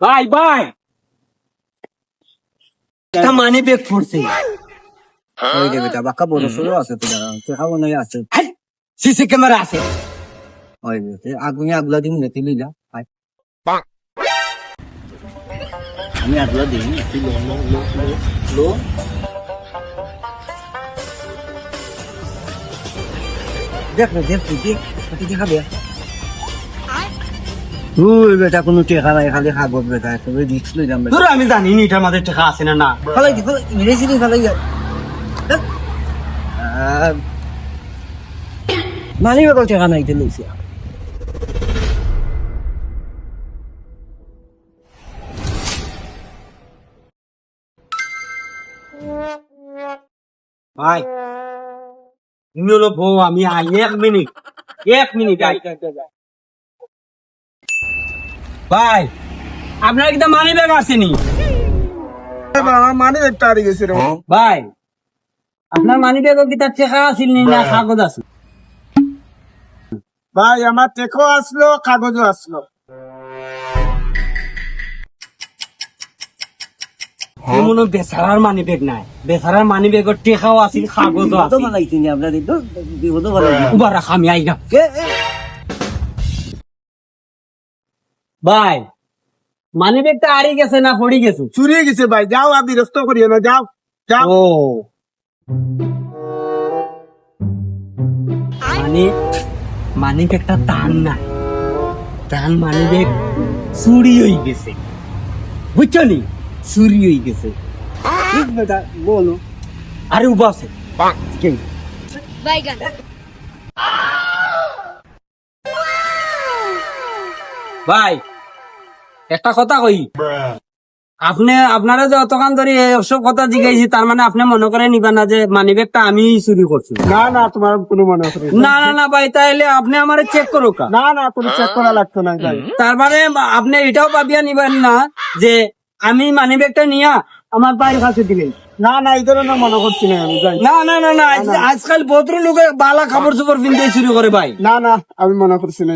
ভাই ভাই একটা মানি ব্যাগ পড়ছে ওই যে বেটা বাক্কা বড় সড়ো আছে তো তো খাব নাই আছে সিসি ক্যামেরা আছে ওই যে আগুনে আগলা দিন নেতি লিলা আয়। আমি আগলা দিই তুই লো লো লো লো লো দেখ রে দেখ তুই দেখ তুই দেখাবে তুই বেটা কোনো টেকা নাই খালি খাব বেটা রিক্স লই যাম বেটা। ধরো আমি জানি নি এটার মাঝে টাকা আছে না না। ফালাই দি যা মানি টেকা নাই ভাই তুমি হলো বউ আমি আই এক মিনিট এক মিনিট আই ভাই আপনার একটা মানি ব্যাগ আসেনি? মানে গেছে রে ভাই আপনার মানি ব্যাগও কি তার টাকা আসেন নি কাগজ আছে ভাই আমার টেকো আসলো কাগজও আসলো। এমন বেচারার মানি ব্যাগ নাই। বেচারার মানি ব্যাগের টেকাও আছিল কাগজও আছে বানাইছি নি আমরা দিতো বিপদ বানাইছি উবার রাখ আমি আইগা ভাই মানি ব্যাগটা আড়ি গেছে না পড়ি গেছে? চুরি গেছে ভাই যাও আর বিরক্ত করিও না যাও যাও। ও। মানে মানি ব্যাগটা টান নাই। টান মানি ব্যাগ চুরি হয়ে গেছে। বুঝছ নি? চুরি হয়ে গেছে। বলো। আরে উবা আছে কে? ভাই একটা কথা কই। আপনি আপনারা যে অতখান ধরে সব কথা জিজ্ঞাসি তার মানে আপনি মনে করে নিবেন না যে মানি ব্যাগটা আমি চুরি করছি। না না তোমার কোনো মনে না। না না ভাই তাইলে আপনি আমারে চেক করো না না কোনো চেক করা লাগতো না ভাই। তার মানে আপনি এটাও ভাবিয়া নিবেন না যে আমি মানি ব্যাগটা নিয়া আমার বাড়ির কাছে দিলেন। না না এই ধরনের মনে করছি না আমি না না না না আজ- আজকাল ভদ্র লোকে বালা খাবার চোপড় পিনতে শুরু করে ভাই। না না আমি মনে করছি না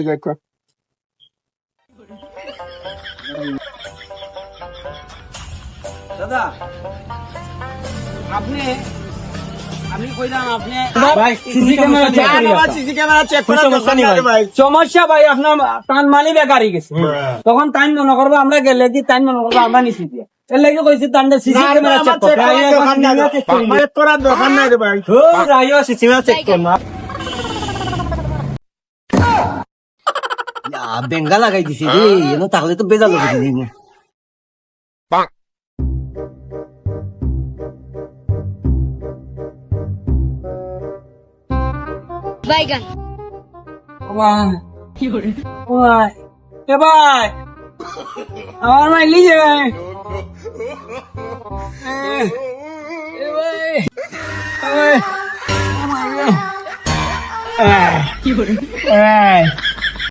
চেক করা সমস্যা নেই নাই ভাই। ভাই। ভাই আপনার তান মানি হারিয়ে গেছে। তখন টাইম মনে করব আমরা গেলে কি টাইম মনে করব আমরা নিছি দিয়ে এর লাগে কইছি তান্ডে সিসি না, ক্যামেরা বেঙ্গা লাগাই দিছি রে এনো তাহলে তো বেজা লাগাই দিই Baigan. ভাই ভাই এ ভাই আমার মাইলি যে ভাই এ ভাই এ ভাই Oh